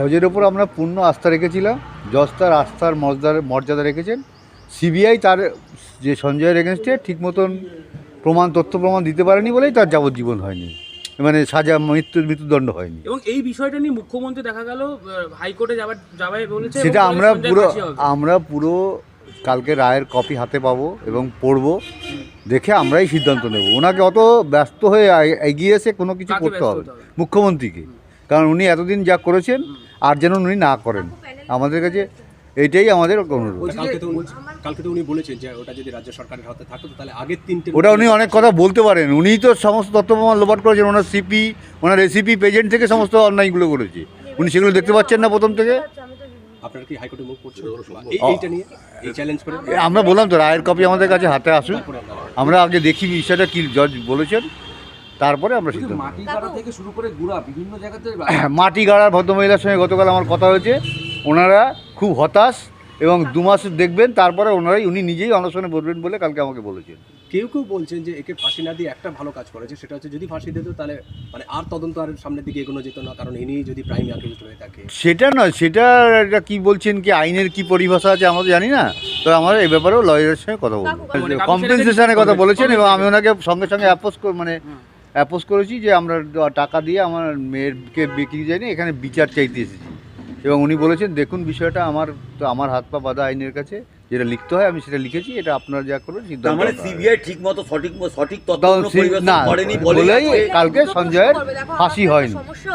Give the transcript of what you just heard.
জজের ওপর আমরা পূর্ণ আস্থা রেখেছিলাম। জজ তার আস্থার মর্যাদা মর্যাদা রেখেছেন। সিবিআই তার যে সঞ্জয়ের এগেনস্টে ঠিক মতন প্রমাণ তথ্য প্রমাণ দিতে পারেনি বলেই তার যাবজ্জীবন হয়নি। মানে সাজা মৃত্যু মৃত্যুদণ্ড হয়নি। এবং এই বিষয়টা নিয়ে মুখ্যমন্ত্রী দেখা গেল হাইকোর্টে যাবার যাবে বলেছে সেটা আমরা পুরো আমরা পুরো কালকে রায়ের কপি হাতে পাবো এবং পড়ব। দেখে আমরাই সিদ্ধান্ত নেব। ওনাকে অত ব্যস্ত হয়ে এগিয়ে এসে কোনো কিছু করতে হবে? মুখ্যমন্ত্রীকে। কারণ উনি এতদিন যা করেছেন আর যেন উনি না করেন। আমাদের কাছে এইটাই আমাদের অনুরোধ। কালকে তো উনি- কালকে তো উনি বলেছেন যে ওটা যদি রাজ্য সরকারের হাতে থাকতো তাহলে আগের তিনটে ওটা উনি অনেক কথা বলতে পারেন। উনি তো সমস্ত তথ্য প্রমাণ লোপাট করেছেন। ওনার সিপি ওনার এসিপি পেজেন্ট থেকে সমস্ত অন্যায়গুলো করেছে। উনি সেগুলো দেখতে পাচ্ছেন না প্রথম থেকে। আপনারা কি হাইকোর্টে মুভ করছেন? এই এইটা নিয়ে এই চ্যালেঞ্জ করে এ, আমরা বললাম তো রায়ের কপি আমাদের কাছে হাতে আসুন আমরা আগে দেখি বিষয়টা কি জজ বলেছেন। তারপরে আমরা সিদ্ধান্ত মাটি গাড়া থেকে শুরু করে গুড়া বিভিন্ন জায়গাতে মাটি গাড়ার ভদ্রমহিলার সঙ্গে গতকাল আমার কথা হয়েছে। ওনারা খুব হতাশ এবং দু মাস দেখবেন তারপরে ওনারাই উনি নিজেই অনশনে বলবেন বলে কালকে আমাকে বলেছেন। কেউ কেউ বলছেন যে একে ফাঁসি না দিয়ে একটা ভালো কাজ করেছে সেটা হচ্ছে যদি ফাঁসি দিত তাহলে মানে আর তদন্ত আর সামনের দিকে এগোনো যেত না কারণ ইনি যদি প্রাইম অ্যাকিউজড হয়ে থাকে। সেটা নয় সেটা এটা কি বলছেন কি আইনের কি পরিভাষা আছে আমরা তো জানি না। তো আমরা এই ব্যাপারেও লয়ারের সঙ্গে কথা বলব। মানে কম্পেনসেশনের কথা বলেছেন এবং আমি ওনাকে সঙ্গে সঙ্গে অ্যাপোজ মানে। অ্যাপোজ করেছি যে আমরা টাকা দিয়ে আমার মেয়েরকে বিক্রি যায়নি এখানে বিচার চাইতে এসেছি। এবং উনি বলেছেন দেখুন বিষয়টা আমার তো আমার হাত পা বাঁধা আইনের কাছে যেটা লিখতে হয় আমি সেটা লিখেছি এটা আপনারা যা করবেন সিদ্ধান্ত মানে। সিবিআই ঠিক মতো সঠিক সঠিক তথ্য না বলেই কালকে সঞ্জয়ের ফাঁসি হয়নি। সমস্যা